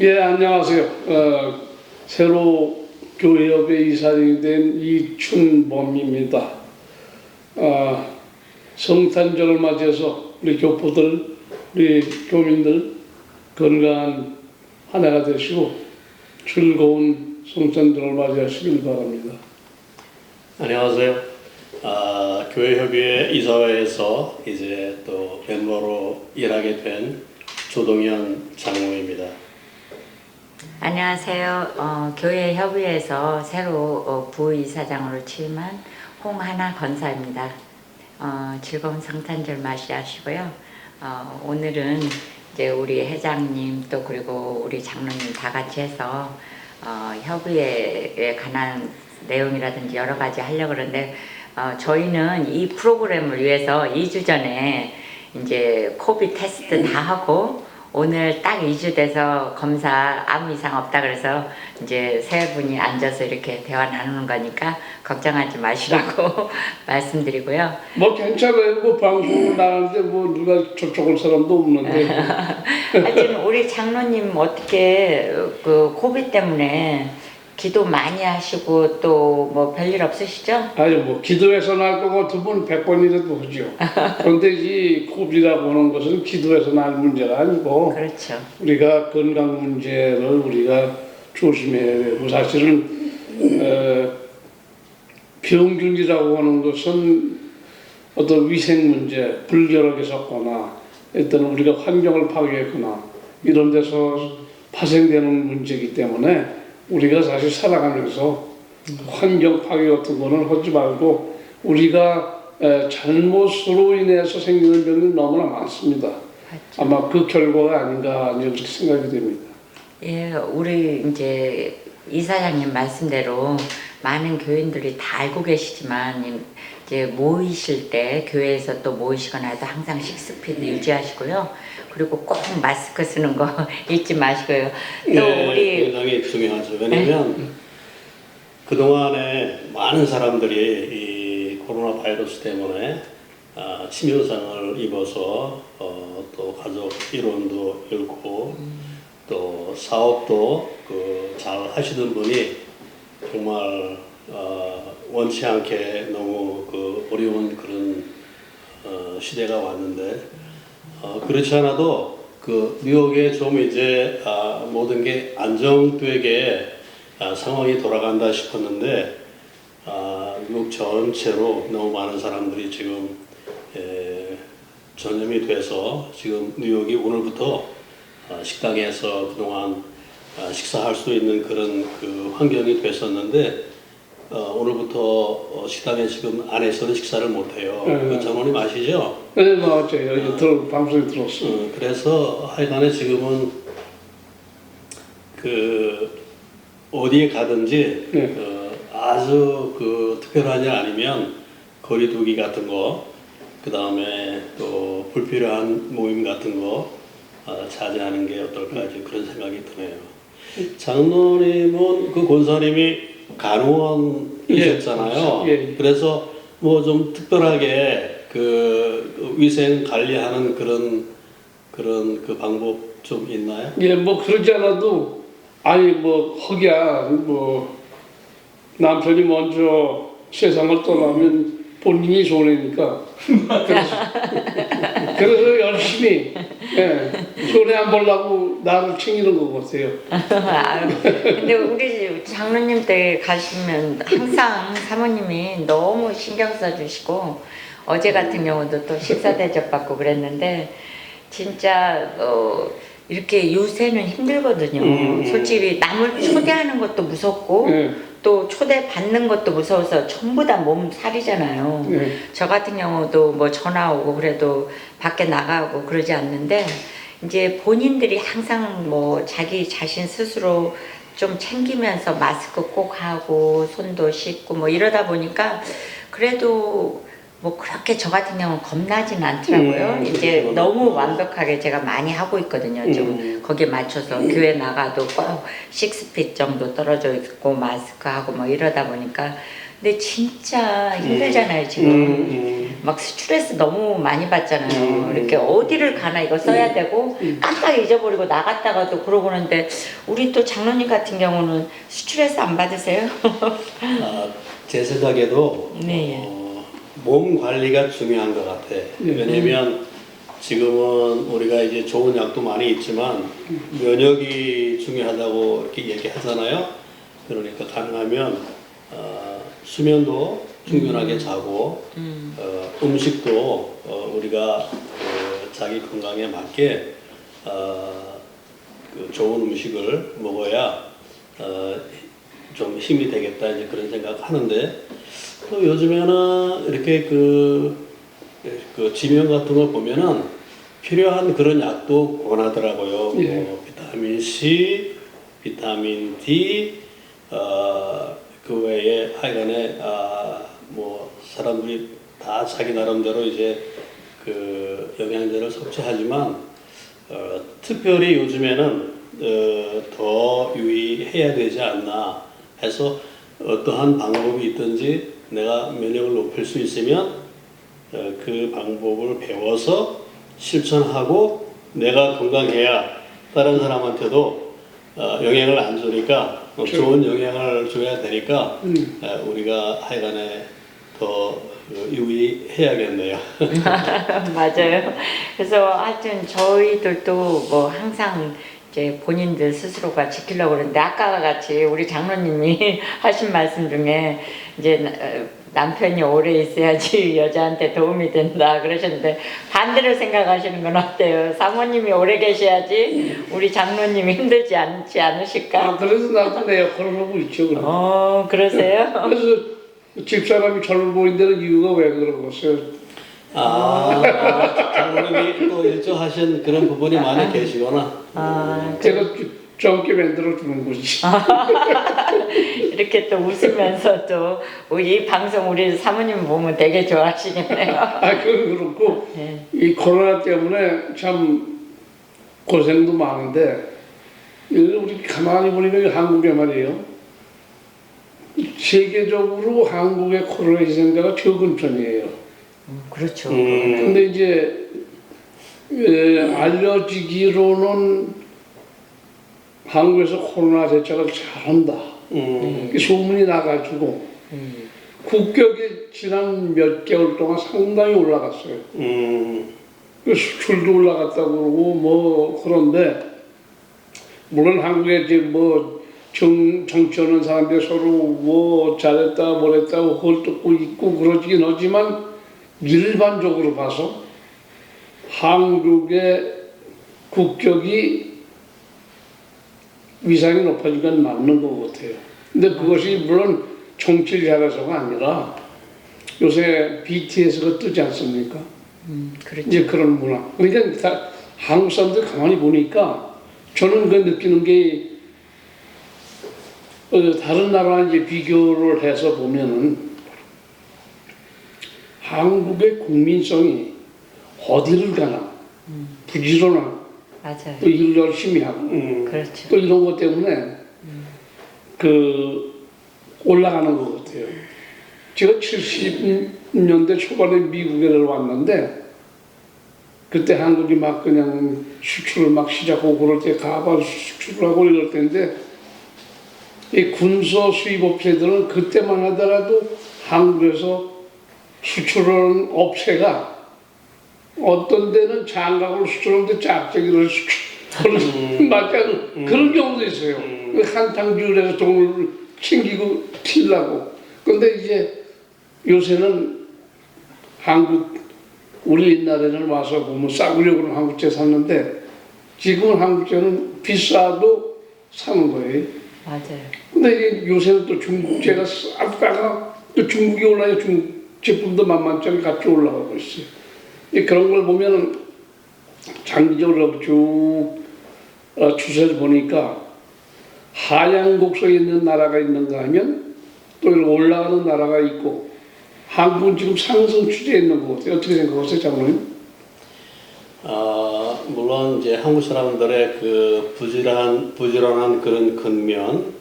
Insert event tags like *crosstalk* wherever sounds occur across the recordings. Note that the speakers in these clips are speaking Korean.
예, 안녕하세요. 어, 새로 교회협회 이사장이 된 이춘범입니다. 어, 성탄절을 맞이해서 우리 교포들, 우리 교민들 건강한 한 해가 되시고 즐거운 성탄절을 맞이하시길 바랍니다. 안녕하세요. 아, 교회협의회 이사회에서 이제 또 멤버로 일하게 된 조동현 장로입니다. 안녕하세요. 어, 교회 협의회에서 새로 어, 부이사장으로 취임한 홍하나 권사입니다. 어, 즐거운 성탄절 맞이하시고요. 어, 오늘은 이제 우리 회장님 또 그리고 우리 장로님 다 같이 해서 어, 협의회에 관한 내용이라든지 여러 가지 하려고 그러는데 어, 저희는 이 프로그램을 위해서 2주 전에 이제 코비 테스트 다 하고 오늘 딱 2주 돼서 검사 아무 이상 없다 그래서 이제 세 분이 앉아서 이렇게 대화 나누는 거니까 걱정하지 마시라고 *laughs* 말씀드리고요. 뭐 괜찮아요. 뭐 방송 나가는데 뭐 누가 접촉할 사람도 없는데 *laughs* 하여튼 우리 장로님 어떻게 그 코비 때문에 기도 많이 하시고 또 뭐 별일 없으시죠? 아니 뭐 기도해서 날것 같으면 백 번이라도 하죠. *laughs* 그런데 이 코비라고 하는 것은 기도해서 날 문제가 아니고 그렇죠. 우리가 건강 문제를 우리가 조심해야 되고 사실은 어, 병균이라고 하는 것은 어떤 위생 문제, 불결하게 섞거나 어떤 우리가 환경을 파괴했거나 이런 데서 파생되는 문제이기 때문에 우리가 사실 살아가면서 환경 파괴 같은 거는 하지 말고 우리가 에, 잘못으로 인해서 생기는 병이 너무나 많습니다. 아마 그 결과가 아닌가 이렇게 생각이 됩니다. 예, 우리 이제 이사장님 말씀대로 많은 교인들이 다 알고 계시지만 이제 모이실 때 교회에서 또 모이시거나 해도 항상 식스피드 유지하시고요. 그리고 꼭 마스크 쓰는 거 *laughs* 잊지 마시고요. 또 예, 우리 굉장히 중요하죠. 왜냐면 그동안에 많은 사람들이 이 코로나 바이러스 때문에 아, 치명상을 입어서 어, 또 가족 이론도 잃고 또 사업도 그 잘 하시는 분이 정말 어, 원치 않게 너무 그 어려운 그런 어, 시대가 왔는데 어, 그렇지 않아도 그 뉴욕에 좀 이제 아, 모든 게 안정되게 아, 상황이 돌아간다 싶었는데 아, 미국 전체로 너무 많은 사람들이 지금 에, 전염이 돼서 지금 뉴욕이 오늘부터 아, 식당에서 그동안 아, 식사할 수 있는 그런 그 환경이 됐었는데 어, 오늘부터 어, 식당에 지금 안에서는 식사를 못 해요. 음. 그 장모님 아시죠? 네, 맞아요. 여기 들, 방송에 들었어. 어, 그래서 하여간에 지금은 그 어디에 가든지 네. 어, 아주 그 특별한 일 아니면 거리두기 같은 거, 그 다음에 또 불필요한 모임 같은 거 어, 자제하는 게 어떨까 이제 그런 생각이 드네요. 장로님은 그 권사님이 간호원이셨잖아요. 예, 예. 그래서 뭐 좀 특별하게 그 위생 관리하는 그런 그런 그 방법 좀 있나요? 예, 뭐 그러지 않아도 아니 뭐 허기야 뭐 남편이 먼저 세상을 떠나면 본인이 손해니까 그래서, *laughs* 그래서 열심히 예, 손해 안 보려고 나를 챙기는 것 같아요. 아유, 근데 우리 장로님 때 가시면 항상 사모님이 너무 신경 써주시고 어제 같은 경우도 또 식사 대접 받고 그랬는데 진짜 어, 이렇게 요새는 힘들거든요. 음. 솔직히 남을 초대하는 것도 무섭고 예, 또 초대 받는 것도 무서워서 전부 다 몸 살이잖아요. 예. 저 같은 경우도 뭐 전화 오고 그래도 밖에 나가고 그러지 않는데 이제 본인들이 항상 뭐 자기 자신 스스로 좀 챙기면서 마스크 꼭 하고 손도 씻고 뭐 이러다 보니까 그래도 뭐 그렇게 저 같은 경우는 겁나진 않더라고요. 음, 이제 그렇구나. 너무 완벽하게 제가 많이 하고 있거든요. 좀 음. 거기에 맞춰서 교회 나가도 꼭 식스핏 정도 떨어져 있고 마스크 하고 뭐 이러다 보니까 근데 진짜 힘들잖아요 지금. 음, 음. 막 스트레스 너무 많이 받잖아요. 음. 이렇게 어디를 가나 이거 써야 되고 깜빡 잊어버리고 나갔다가도 그러고 그러는데 우리 또 장로님 같은 경우는 스트레스 안 받으세요? 아, 제 생각에도 네. 어, 몸 관리가 중요한 것 같아. 왜냐면 지금은 우리가 이제 좋은 약도 많이 있지만 면역이 중요하다고 이렇게 얘기하잖아요. 그러니까 가능하면 어, 수면도 충분하게 자고 음. 어, 음식도 어, 우리가 그 자기 건강에 맞게 어, 그 좋은 음식을 먹어야 어, 좀 힘이 되겠다 이제 그런 생각 하는데 또 요즘에는 이렇게 그, 그 지명 같은 거 보면은 필요한 그런 약도 권하더라고요. 예. 뭐 비타민 C, 비타민 D, 어, 그 외에 하여간에 아, 뭐 사람들이 다 자기 나름대로 이제 그 영양제를 섭취하지만 어, 특별히 요즘에는 어, 더 유의해야 되지 않나 해서 어떠한 방법이 있든지 내가 면역을 높일 수 있으면 어, 그 방법을 배워서 실천하고 내가 건강해야 다른 사람한테도 어, 영향을 안 주니까 어, 좋은 영향을 줘야 되니까 음. 어, 우리가 하여간에 더 어, 유의해야겠네요. *laughs* 맞아요. 그래서 하여튼 저희들도 뭐 항상 이제 본인들 스스로가 지키려고 그러는데 아까 같이 우리 장로님이 *laughs* 하신 말씀 중에 이제 나- 어, 남편이 오래 있어야지 *laughs* 여자한테 도움이 된다 그러셨는데 반대로 생각하시는 건 어때요? 사모님이 오래 계셔야지 우리 장로님이 힘들지 않지 않으실까? 아, 그래서 나도 내 역할을 하고 있죠. 그럼. 어 그러세요? 그래서 집사람이 젊어 보인다는 이유가 왜 그러겠어요? 아, 장모님이 또 일조하신 그런 부분이 많이 계시거나. 아, 제가 젊게 만들어 주는 거지. *laughs* 이렇게 또 웃으면서 또 이 방송 우리 사모님 보면 되게 좋아하시겠네요. 아, 그건 그렇고 네. 이 코로나 때문에 참 고생도 많은데 이걸 우리 가만히 보니까 이 한국에 말이에요. 세계적으로 한국의 코로나 희생자가 적은 편이에요. 음, 그렇죠. 음, 근데 이제 에, 알려지기로는 한국에서 코로나 대책을 잘한다. 음, 그 소문이 나가지고 음, 국격이 지난 몇 개월 동안 상당히 올라갔어요. 음, 그 수출도 올라갔다고 그러고 뭐 그런데 물론 한국에 이제 뭐 정, 정치하는 사람들이 서로 뭐 잘했다 뭐랬다고 헐뜯고 있고 그러긴 하지만 일반적으로 봐서 한국의 국격이 위상이 높아지니까 맞는 것 같아요. 근데 그것이 물론 정치를 잘해서가 아니라 요새 BTS가 뜨지 않습니까? 음, 그렇죠. 이제 그런 문화. 그러니까 다 한국 사람들 가만히 보니까 저는 그 느끼는 게 어, 다른 나라와 이제 비교를 해서 보면은 한국의 국민성이 어디를 가나 부지런하고 맞아요. 또일 열심히 하고 음. 그렇죠. 또 이런 것 때문에 그 올라가는 것 같아요. 제가 70년대 초반에 미국에 왔는데 그때 한국이 막 그냥 수출을 막 시작하고 그럴 때 가발 수출을 하고 이럴 때인데 이 군소 수입 업체들은 그때만 하더라도 한국에서 수출하는 업체가 어떤 데는 장갑을 수출하는데 짝짝이를 수출하는 *laughs* 맞아요. 그런 경우도 있어요. 그 한탕주에서 돈을 챙기고 튀려고. 근데 이제 요새는 한국 우리 옛날에는 와서 보면 싸구려고는 한국제 샀는데 지금은 한국제는 비싸도 사는 거예요. 맞아요. 근데 이제 요새는 또 중국제가 싸다가 또 중국이 올라요. 중국 제품도 만만치 않게 같이 올라가고 있어요. 이 그런 걸 보면은 장기적으로 쭉 어, 추세를 보니까 하향 곡선에 있는 나라가 있는가 하면 또 이렇게 올라가는 나라가 있고 한국은 지금 상승 추세에 있는 것 같아요. 어떻게 생각하세요, 장로님? 아, 물론 이제 한국 사람들의 그 부지런한, 부지런한 그런 근면,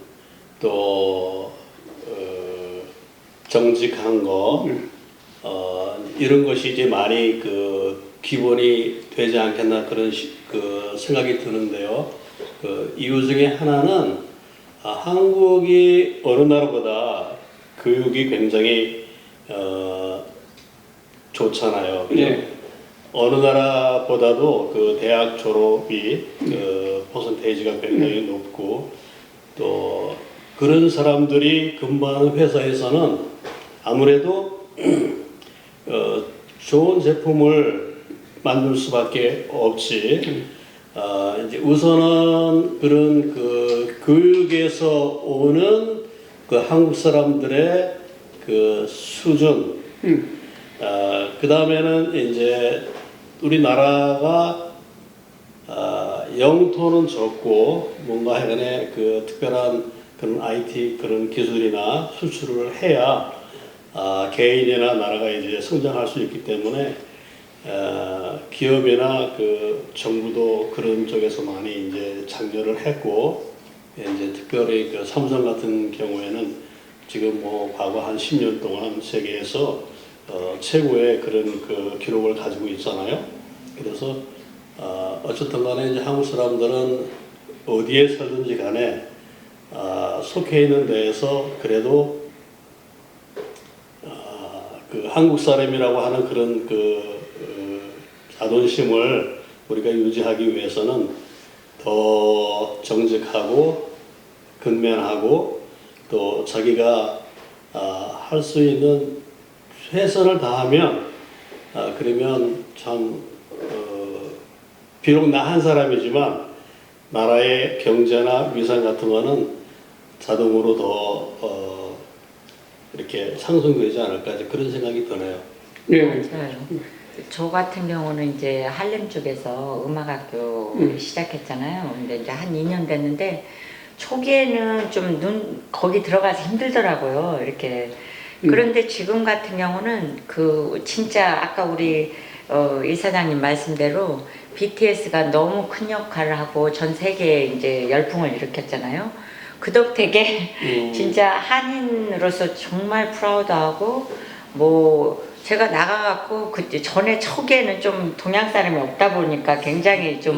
또, 어, 정직한 거, 어, 이런 것이 이제 많이 그 기본이 되지 않겠나 그런 시- 그 생각이 드는데요. 그 이유 중에 하나는 아, 한국이 어느 나라보다 교육이 굉장히 어, 좋잖아요. 예. 어느 나라보다도 그 대학 졸업이 그 퍼센테이지가 굉장히 높고 또 그런 사람들이 근무하는 회사에서는 아무래도 어, 좋은 제품을 만들 수밖에 없지. 아, 이제 우선은 그런 그 교육에서 오는 그 한국 사람들의 그 수준, 음. 아, 그 다음에는 이제 우리나라가 아, 영토는 적고 뭔가 해간에 그 특별한 그런 IT 그런 기술이나 수출을 해야 아, 개인이나 나라가 이제 성장할 수 있기 때문에 아, 기업이나 그 정부도 그런 쪽에서 많이 이제 장려를 했고 이제 특별히 그 삼성 같은 경우에는 지금 뭐 과거 한 10년 동안 세계에서 어, 최고의 그런 그 기록을 가지고 있잖아요. 그래서 어, 어쨌든 간에 이제 한국 사람들은 어디에 살든지 간에 아, 속해 있는 데에서 그래도 한국 사람이라고 하는 그런 그 어, 자존심을 우리가 유지하기 위해서는 더 정직하고 근면하고 또 자기가 아, 할수 있는 최선을 다하면 아, 그러면 참 어, 비록 나 한 사람이지만 나라의 경제나 위상 같은 거는 자동으로 더 어, 이렇게 상승되지 않을까 이제 그런 생각이 드네요. 예. 맞아요. 저 같은 경우는 이제 한림 쪽에서 음악학교 음. 시작했잖아요. 근데 이제 한 2년 됐는데 초기에는 좀 눈 거기 들어가서 힘들더라고요. 이렇게 음. 그런데 지금 같은 경우는 그 진짜 아까 우리 어, 이사장님 말씀대로 BTS가 너무 큰 역할을 하고 전 세계에 이제 열풍을 일으켰잖아요. 그 덕택에 음. 진짜 한인으로서 정말 프라우드하고 뭐 제가 나가갖고 그때 전에 초기에는 좀 동양 사람이 없다 보니까 굉장히 좀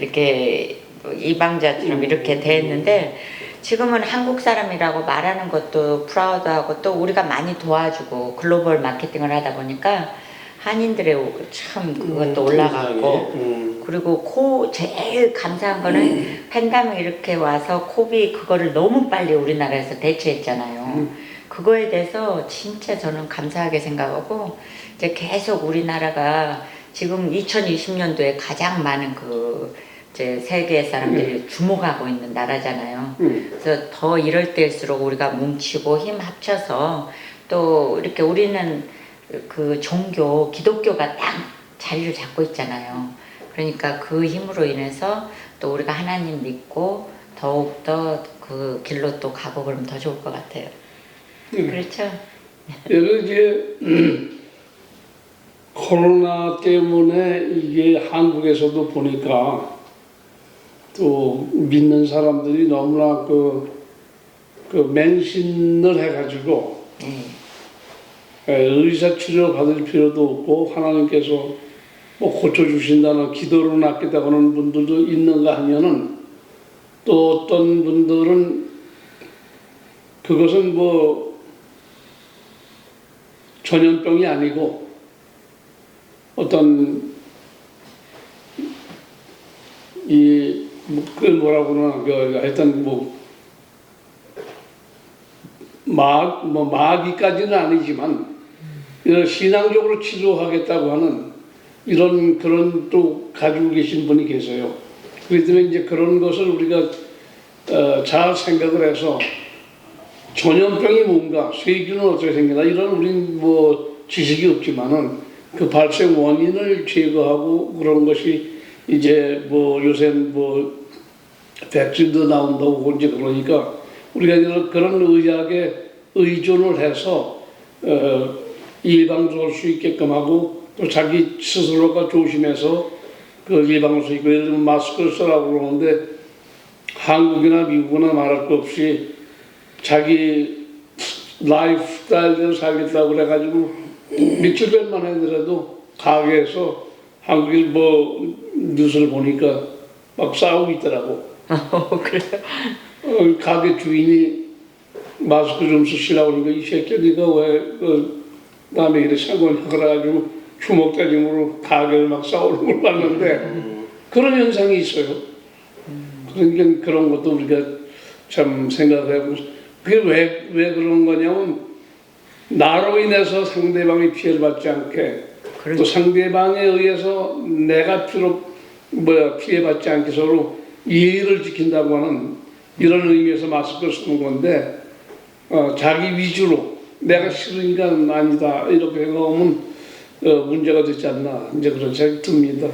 이렇게 이방자처럼 이렇게 대했는데 지금은 한국 사람이라고 말하는 것도 프라우드하고 또 우리가 많이 도와주고 글로벌 마케팅을 하다 보니까 한인들의 참 그것도 올라갔고 음, 그리고 코 제일 감사한 거는 팬데믹 이렇게 와서 코비 그거를 너무 빨리 우리나라에서 대처했잖아요. 그거에 대해서 진짜 저는 감사하게 생각하고 이제 계속 우리나라가 지금 2020년도에 가장 많은 그 이제 세계 사람들이 주목하고 있는 나라잖아요. 음. 그래서 더 이럴 때일수록 우리가 뭉치고 힘 합쳐서 또 이렇게 우리는 그 종교 기독교가 딱 자리를 잡고 있잖아요. 그러니까 그 힘으로 인해서 또 우리가 하나님 믿고 더욱 더 그 길로 또 가고 그러면 더 좋을 것 같아요. 음. 그렇죠? 예를 이제 음, 코로나 때문에 이게 한국에서도 보니까 또 믿는 사람들이 너무나 그, 그 맹신을 해가지고 네. 예, 의사 치료 받을 필요도 없고 하나님께서 뭐 고쳐주신다는 기도로 낫겠다고 하는 분들도 있는가 하면은 또 어떤 분들은 그것은 뭐 전염병이 아니고 어떤 이, 뭐, 그 뭐라고 그러나, 그, 하여튼 뭐, 마, 뭐, 마귀까지는 아니지만, 신앙적으로 치료하겠다고 하는 이런 그런 또 가지고 계신 분이 계세요. 그렇기 때문에 이제 그런 것을 우리가 어, 잘 생각을 해서 전염병이 뭔가, 세균은 어떻게 생기나 이런 우린 뭐 지식이 없지만은 그 발생 원인을 제거하고 그런 것이 이제 뭐 요새 뭐 백신도 나온다고 이제 그러니까 우리가 그런 의학에 의존을 해서 어, 예방할 수 있게끔 하고 또 자기 스스로가 조심해서 그 예방할 수 예를 들면 마스크를 쓰라고 그러는데 한국이나 미국이나 말할 것 없이 자기 라이프 스타일대로 살겠다고 그래가지고 며칠 전만 하더라도 가게에서 한국일 뭐 뉴스를 보니까 막 싸우고 있더라고. *laughs* 어, 그래요? 어, 가게 주인이 마스크 좀 쓰시라고 그러니까 이 새끼 니가 왜 그 남의 일에 상관이 그래가지고 주먹 때림으로 가게를 막 싸우는 걸 봤는데 그런 현상이 있어요. 그러니까 그런 것도 우리가 참 생각하고 그게 왜, 왜 그런 거냐면 나로 인해서 상대방이 피해를 받지 않게 또 그렇죠. 상대방에 의해서 내가 피로 뭐야 피해받지 않게 서로 예의를 지킨다고 하는 이런 의미에서 마스크를 쓰는 건데 어, 자기 위주로 내가 싫으니까 아니다 이렇게 생각하면 어, 문제가 되지 않나 이제 그런 생각이 듭니다.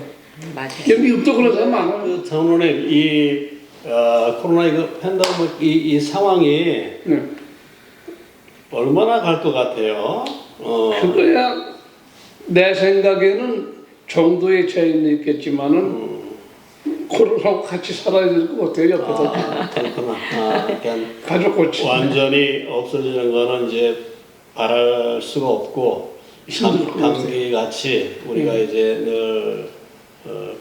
맞아요. 미국도 그런 사람 많아요. 그 장로님 이 어, 코로나 이거 팬데믹 이, 이 상황이 네. 얼마나 갈 것 같아요? 어, 그거야 내 생각에는 정도의 차이는 있겠지만은 코로나하고 같이 살아야 될 것 같아요 옆에서 아, 그렇구나. 아, 그러니까 가족같이 완전히 없어지는 거는 이제 바랄 수가 없고. 감기 같이 우리가 이제 늘 어,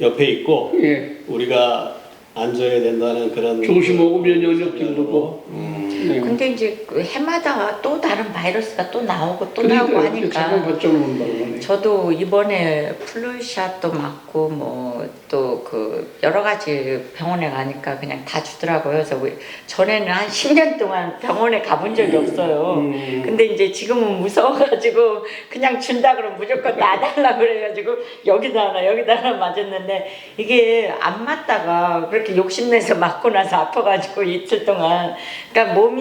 옆에 있고 예. 우리가 앉아야 된다는 그런 조심하고 면역력 기르고 음, 네. 근데 이제 그 해마다 또 다른 바이러스가 또 나오고 또 나오고 잠깐 하니까. 저도 이번에 플루샷도 맞고 뭐 또 그 여러 가지 병원에 가니까 그냥 다 주더라고요. 그래서 우리 전에는 한 10년 동안 병원에 가본 적이 없어요. 음. 근데 이제 지금은 무서워가지고 그냥 준다 그러면 무조건 놔달라 그래가지고 여기다 하나 여기다 하나 맞았는데 이게 안 맞다가 그렇게 욕심내서 맞고 나서 아파가지고 이틀 동안 그러니까 몸이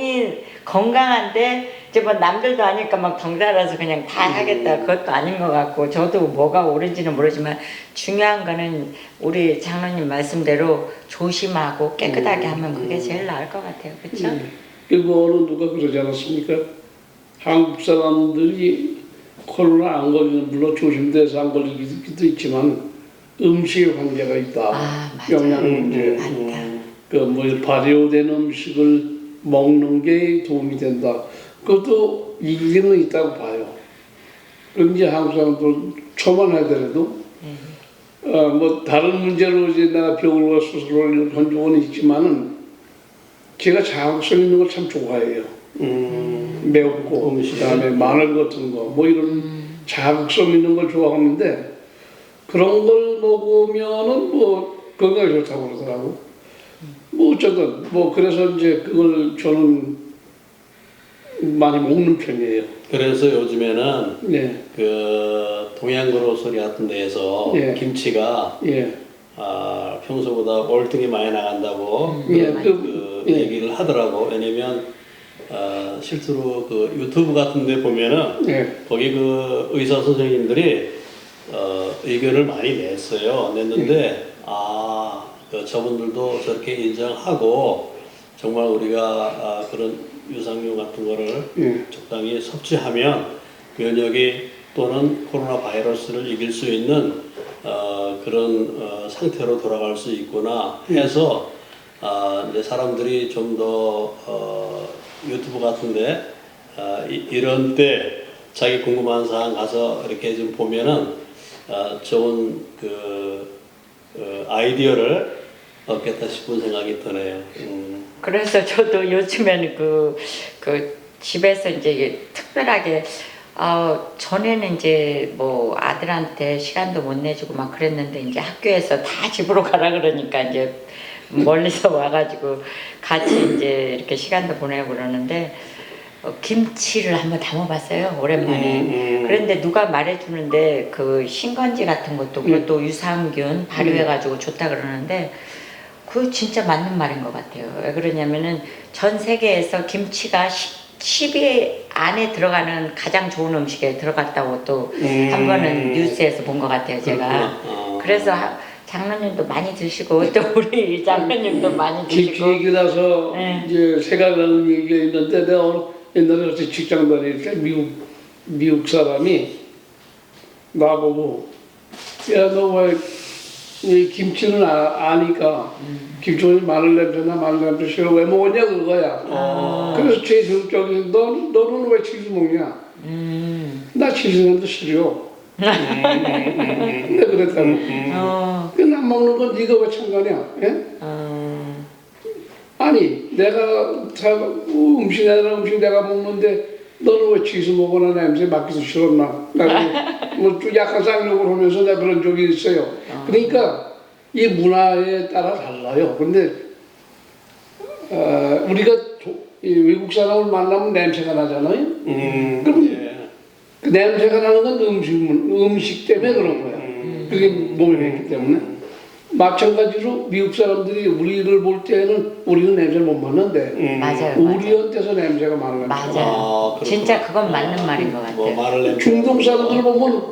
건강한데 이제 뭐 남들도 하니까 막 덩달아서 그냥 다 하겠다 그것도 아닌 것 같고 저도 뭐가 옳은지는 모르지만 중요한 거는 우리 장로님 말씀대로 조심하고 깨끗하게 하면 그게 제일 나을 것 같아요 그렇죠? 네. 일본은 누가 그러지 않았습니까? 한국 사람들이 코로나 안 걸리는 물론 조심돼서 안 걸리기도 있지만 음식 관계가 있다. 아. 영양 문제. 그뭐 발효된 음식을 먹는 게 도움이 된다. 그것도 일리는 있다고 봐요. 이제 한국 사람들 초만 하더라도 어, 뭐 다른 문제로 이제 내가 병을 가 수술을 한 적은 있지만은 제가 자극성 있는 걸 참 좋아해요. 음, 매웠고 음식. 그다음에 마늘 같은 거 뭐 이런 자극성 있는 걸 좋아하는데 그런 걸 먹으면은 뭐 건강에 좋다고 그러더라고. 뭐 어쨌든 뭐 그래서 이제 그걸 저는 많이 먹는 편이에요. 그래서 요즘에는 네, 그 동양 그로소리 같은 데에서 예. 김치가 예, 아, 평소보다 월등히 많이 나간다고 예, 그런 그, 그 예. 얘기를 하더라고. 왜냐면 아, 실제로 그 유튜브 같은 데 보면은 예, 거기 그 의사 선생님들이 어, 의견을 많이 냈어요. 냈는데 아, 그 저분들도 저렇게 인정하고 정말 우리가 아, 그런 유산균 같은 거를 예. 적당히 섭취하면 면역이 또는 코로나 바이러스를 이길 수 있는 어, 그런 어, 상태로 돌아갈 수 있구나 해서 아, 이제 사람들이 좀더 어, 유튜브 같은데 아, 이, 이런 때 자기 궁금한 사항 가서 이렇게 좀 보면은 아, 좋은 그 어, 아이디어를 얻겠다 싶은 생각이 드네요. 음. 그래서 저도 요즘에는 그, 그 집에서 이제 특별하게 어, 전에는 이제 뭐 아들한테 시간도 못 내주고 막 그랬는데 이제 학교에서 다 집으로 가라 그러니까 이제 멀리서 *laughs* 와가지고 같이 이제 이렇게 시간도 보내고 그러는데 어, 김치를 한번 담아봤어요 오랜만에 음, 음. 그런데 누가 말해주는데 그 신건지 같은 것도 그것도 유산균 발효해가지고 좋다 그러는데 그 진짜 맞는 말인 것 같아요. 왜 그러냐면은 전 세계에서 김치가 10, 위 안에 들어가는 가장 좋은 음식에 들어갔다고 또한 음. 번은 뉴스에서 본 것 같아요, 제가. 어. 그래서 하- 장로님도 많이 드시고 *laughs* 또 우리 장로님도 많이 김치 드시고 얘기 나서 네. 이제 생각나는 얘기가 있는데 내가 어느- 옛날에 어디 직장 다닐 때 미국 미국 사람이 나보고 야 너 왜 김치는 아, 아니까 김치는 마늘 냄새나 마늘 냄새 싫어 왜 먹었냐 그거야. 어. 그래서 제일적인 너 너는 왜 치즈 먹냐? 음. 나 칠순간도 싫어요. 근데 그랬다고. 어. 그안 먹는 건 네가 왜 참가냐? 예? 어. 아니 내가 자, 음식 내가 음식 내가 먹는데 너는 왜 치즈 먹거나 냄새 맡기서 싫었나? 뭐좀 약간 쌍욕을 하면서 내가 그런 적이 있어요. 그러니까 이 문화에 따라 달라요. 근데 어, 우리가 외국 사람을 만나면 냄새가 나잖아요. 음, 그럼- 예. 그 냄새가 나는 건 음식 음식 때문에 그런 거야. 그게 몸에 있기 때문에. 마찬가지로 미국 사람들이 우리를 볼 때는 우리는 냄새를 못 맡는데 음. 맞아요. 우리한테서 냄새가 많은 거야. 맞아요. 아. 진짜 그건 맞는 말인 것뭐 같아요. 마늘 냄새. 중동 사람들 보면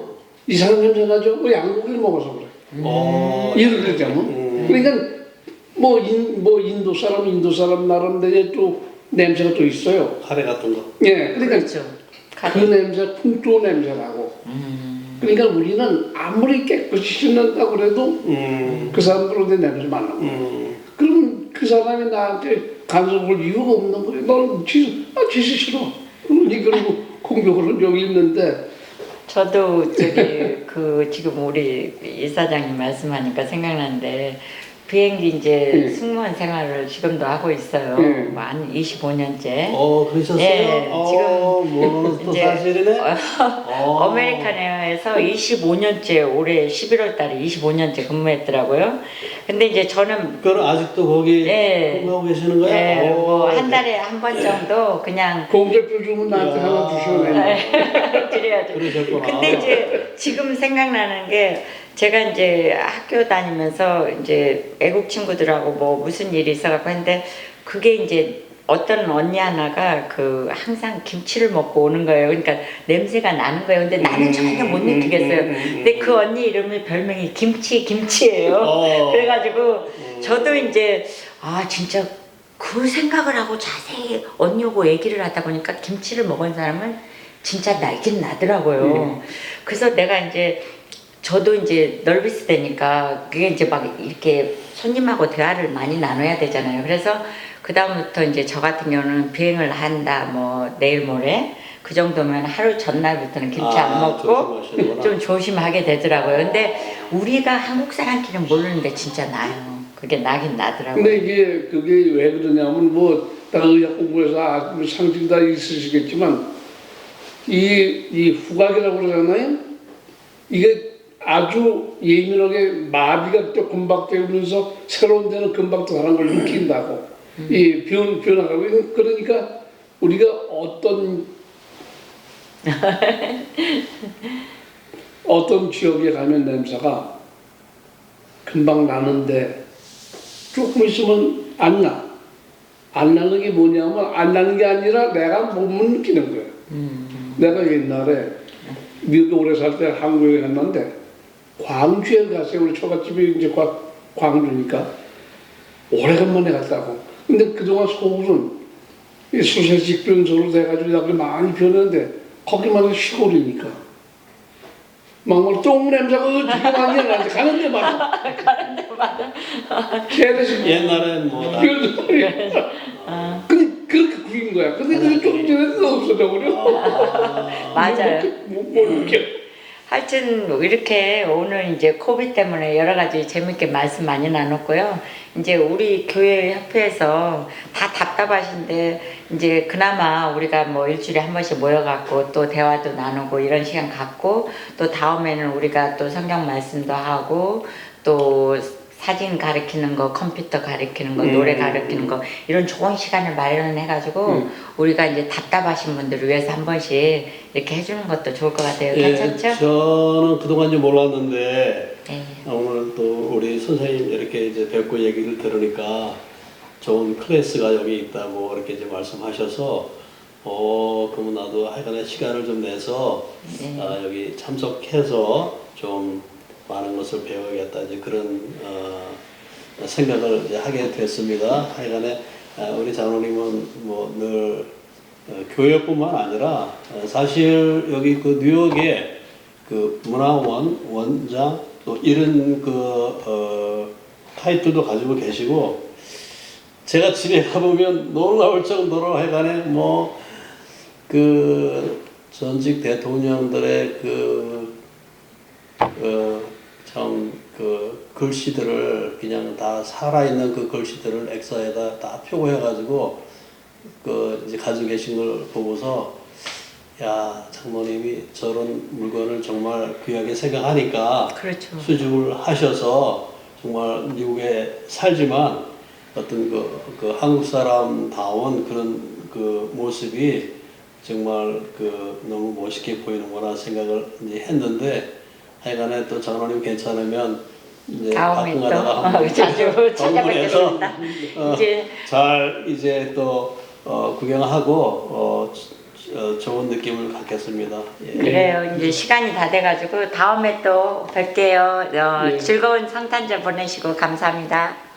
이상한 냄새 나죠. 그 양고기를 먹어서 그래. 어, 예를 들자면. 음. 그러니까 뭐, 인, 뭐 인도 사람 인도 사람 나름대로 또 냄새가 또 있어요. 카레 같은 거. 예, 그러니까 그렇죠. 그 냄새 풍토 냄새라고. 음. 그러니까 우리는 아무리 깨끗이 씻는다고 그래도 음, 그 사람들한테 냄새 거야. 음, 그러면 그 사람이 나한테 간섭을 이유가 없는 거예요. 너는 지수, 아, 지수 싫어. 그러니 그리고 공격을 한 적이 있는데, 저도 저기 그 지금 우리 이사장님 말씀하니까 생각나는데 비행기 이제 예. 승무원 생활을 지금도 하고 있어요. 예. 뭐한 25년째. 어, 그러셨어요? 예, 어, 뭐또 *laughs* 이제 사실이네? 어. 어 메리칸에어에서 25년째 올해 11월 달에 25년째 근무했더라고요. 근데 이제 저는 그럼 아직도 거기 예. 근무하고 계시는 거예요? 예, 오, 뭐한 달에 한 번 정도 그냥 공작표 주면 나한테 야. 하나 주시면 되는데. *laughs* 드려야죠. 그러셨구나. 근데 이제 지금 생각나는 게 제가 이제 학교 다니면서 이제 외국 친구들하고 뭐 무슨 일이 있어갖고 했는데 그게 이제 어떤 언니 하나가 그 항상 김치를 먹고 오는 거예요. 그러니까 냄새가 나는 거예요. 근데 나는 전혀 못 음, 느끼겠어요. 음, 음, 음. 근데 그 언니 이름이 별명이 김치 김치예요. 어. *laughs* 그래가지고 저도 이제 아 진짜 그 생각을 하고 자세히 언니하고 얘기를 하다 보니까 김치를 먹은 사람은 진짜 날긴 나더라고요. 그래서 내가 이제 저도 이제 널비스 되니까 그게 이제 막 이렇게 손님하고 대화를 많이 나눠야 되잖아요. 그래서 그 다음부터 이제 저 같은 경우는 비행을 한다 뭐 내일 모레 그 정도면 하루 전날부터는 김치 아, 안 먹고 조심하시는구나. 좀 조심하게 되더라고요. 근데 우리가 한국 사람끼리는 모르는데 진짜 나요. 그게 나긴 나더라고요. 근데 이게, 그게 왜 그러냐면, 뭐, 다 의학 공부에서 아, 상징 다 있으시겠지만, 이, 이 후각이라고 그러잖아요? 이게 아주 예민하게 마비가 또 금방 되면서 새로운 데는 금방 또 다른 걸 느낀다고. 이 변, 변화가. 그러니까 우리가 어떤 *laughs* 어떤 지역에 가면 냄새가 금방 나는데 조금 있으면 안 나. 안 나는 게 뭐냐면 안 나는 게 아니라 내가 몸을 느끼는 거예요. 내가 옛날에 미국에 오래 살 때 한국에 갔는데 광주에 갔어요. 우리 처갓집이 이제 과- 광주니까 오래간만에 갔다고. 근데 그동안 서울은 이 수세식 변소로 돼가지고 여기 많이 변했는데 거기만 시골이니까 막뭐 똥 냄새가 되게 많이 나는데 가는데 막 가는데 막 걔네식 옛날엔 뭐 다- 변소 근데 그렇게 구인 거야. 근데 그게 조금 전에 또 없어져 버려. 맞아요. 못, 못 느껴. 하여튼 이렇게 오늘 이제 코비 때문에 여러 가지 재밌게 말씀 많이 나눴고요. 이제 우리 교회 협회에서 다 답답하신데 이제 그나마 우리가 뭐 일주일에 한 번씩 모여갖고 또 대화도 나누고 이런 시간 갖고 또 다음에는 우리가 또 성경 말씀도 하고 또 사진 가르치는 거, 컴퓨터 가르치는 거, 노래 음. 가르치는 거 이런 좋은 시간을 마련해 가지고 음. 우리가 이제 답답하신 분들을 위해서 한 번씩 이렇게 해주는 것도 좋을 것 같아요. 예, 괜찮죠? 저는 그동안 좀 몰랐는데 네. 오늘 또 우리 선생님 이렇게 이제 뵙고 얘기를 들으니까 좋은 클래스가 여기 있다고 이렇게 이제 말씀하셔서 어 그러면 나도 하여간에 시간을 좀 내서 네. 아, 여기 참석해서 좀 많은 것을 배워야겠다 이제 그런 어, 생각을 이제 하게 됐습니다. 하여간에 아, 우리 장로님은 뭐늘 어, 교회뿐만 아니라 어, 사실 여기 그 뉴욕에 그 문화원 원장 또 이런 그 어, 타이틀도 가지고 계시고 제가 집에 가보면 놀라울 정도로 해간에 뭐 그 전직 대통령들의 그, 그, 참, 그 글씨들을 그냥 다 살아있는 그 글씨들을 엑사에다 다 표고해가지고 그 이제 가지고 계신 걸 보고서 야, 장모님이 저런 물건을 정말 귀하게 생각하니까 그렇죠. 수집을 하셔서 정말 미국에 살지만 어떤 그, 그 한국 사람다운 그런 그 모습이 정말 그 너무 멋있게 보이는구나 생각을 이제 했는데 하여간에 또 장로님 괜찮으면 이제 다음에 또 가다가 어, 자주 방문해서 찾아뵙겠습니다. 어, 이제 잘 이제 또 어, 구경하고 어, 어, 좋은 느낌을 갖겠습니다. 예. 그래요. 이제 시간이 다 돼가지고 다음에 또 뵐게요. 어, 예. 즐거운 성탄절 보내시고 감사합니다.